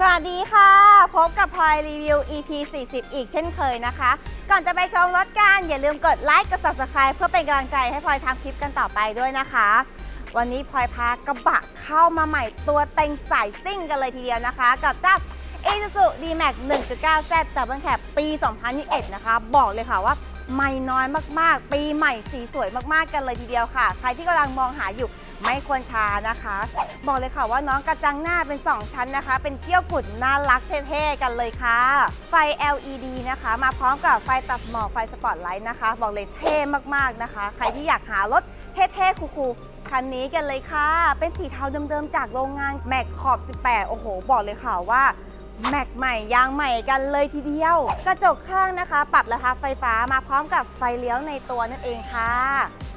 สวัสดีค่ะ พบกับพลอยรีวิว EP 40 อีกเช่นเคยนะคะ ก่อนจะไปชมรถกันอย่าลืมกดไลค์กด subscribe เพื่อเป็นกำลังใจให้พลอยทำคลิปกันต่อไปด้วยนะคะ วันนี้พลอยพากระบะเข้ามาใหม่ตัวเต็งสายซิ่งกันเลยทีเดียวนะคะ กับเจ้า Isuzu D-Max 1.9Z Double Cab ปี 2021 นะคะ บอกเลยค่ะว่าไม่น้อยมากๆ ปีใหม่สีสวยมากๆกันเลยทีเดียวค่ะ ใครที่กำลังมองหาอยู่ ไม่ควรช้านะคะ บอกเลยค่ะว่าน้องกระจังหน้าเป็น 2 ชั้นนะคะ เป็นเกี้ยวกุดน่ารักเท่ๆกันเลยค่ะ ไฟ LED นะคะ มาพร้อมกับไฟตัดหมอกไฟสปอตไลท์นะคะ บอกเลยเท่มากๆนะคะ ใครที่อยากหารถเท่ๆคูลๆคันนี้กันเลยค่ะ เป็นสีเทาเดิมๆจากโรงงานแม็กขอบ 18 โอ้โห บอกเลยค่ะว่าแม็กใหม่ยางใหม่กันเลยทีเดียว กระจกข้างนะคะ ปรับราคาไฟฟ้ามาพร้อมกับไฟเลี้ยวในตัวนั่นเองค่ะ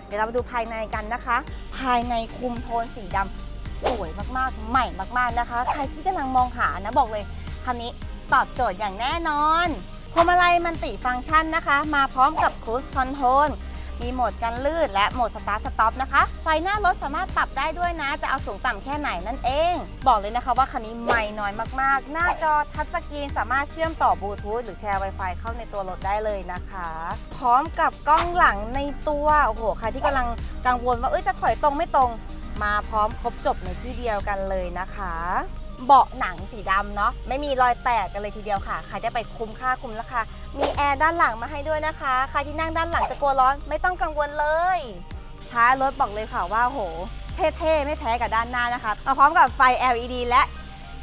เดี๋ยวเรามาดูภายในกันนะคะ ภายในคุมโทนสีดำสวยมากๆ ใหม่มากๆนะคะ ใครที่กำลังมองหานะบอกเลยคันนี้ตอบโจทย์อย่างแน่นอนพวงมาลัยมันติฟังก์ชันนะคะ มาพร้อมกับคูช์คอนโทน มีโหมดกันลื่นและโหมดสตาร์ทสต็อปนะคะ ไฟหน้ารถสามารถปรับได้ด้วยนะ จะเอาสูงต่ำแค่ไหนนั่นเอง บอกเลยนะคะว่าคันนี้ใหม่น้อยมากๆ หน้าจอทัชสกรีนสามารถเชื่อมต่อบลูทูธหรือแชร์ Wi-Fi เข้าในตัวรถได้เลยนะคะ พร้อมกับกล้องหลังในตัว โอ้โห ใครที่กำลังกังวลว่าเอ้ยจะถอยตรงไม่ตรง มาพร้อมครบจบในที่เดียวกันเลยนะคะ เบาะหนังสีดำเนาะไม่มีรอยแตกกันเลยทีเดียวค่ะ ใครจะไปคุ้มค่าคุ้มราคา มีแอร์ด้านหลังมาให้ด้วยนะคะ ใครที่นั่งด้านหลังจะกลัวร้อนไม่ต้องกังวลเลยท้ายรถบอกเลยค่ะว่าโห เท่ๆ ไม่แพ้กับด้านหน้านะคะมาพร้อมกับไฟ LED และ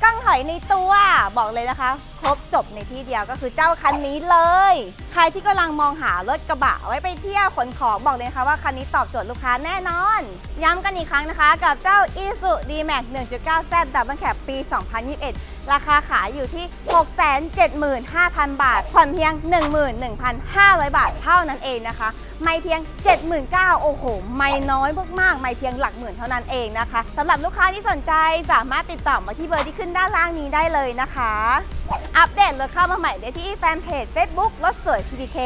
กล้องถอยในตัวบอกเลยนะคะครบจบในที่เดียวก็คือเจ้าคันนี้เลย ใครที่กำลังมองหารถกระบะไว้ไปเที่ยวขนของบอกเลยนะคะว่าคันนี้ตอบโจทย์ลูกค้าแน่นอน ย้ำกันอีกครั้งนะคะ กับเจ้า Isuzu D-Max 1.9Z Double Cab ปี 2021 ราคาขายอยู่ที่ 675,000 บาท ผ่อนเพียง 11,500 บาทเท่านั้นเองนะคะ ไม่เพียง 79,000โอ้โห ไม่น้อยมากๆ ไม่เพียงหลักหมื่นเท่านั้นเองนะคะสำหรับลูกค้าที่สนใจสามารถติดต่อมาที่เบอร์ที่ขึ้นด้านล่างนี้ได้เลยนะคะอัปเดตรถเข้ามาใหม่ได้ที่แฟนเพจ Facebook รถสวย PPK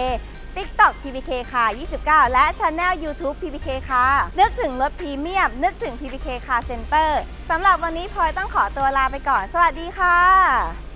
TikTok PPK ค่ะ 29 และ Channel YouTube PPK ค่ะ นึกถึงรถพรีเมียม นึกถึง PPK Car Center สำหรับวันนี้พลอยต้องขอตัวลาไปก่อน สวัสดีค่ะ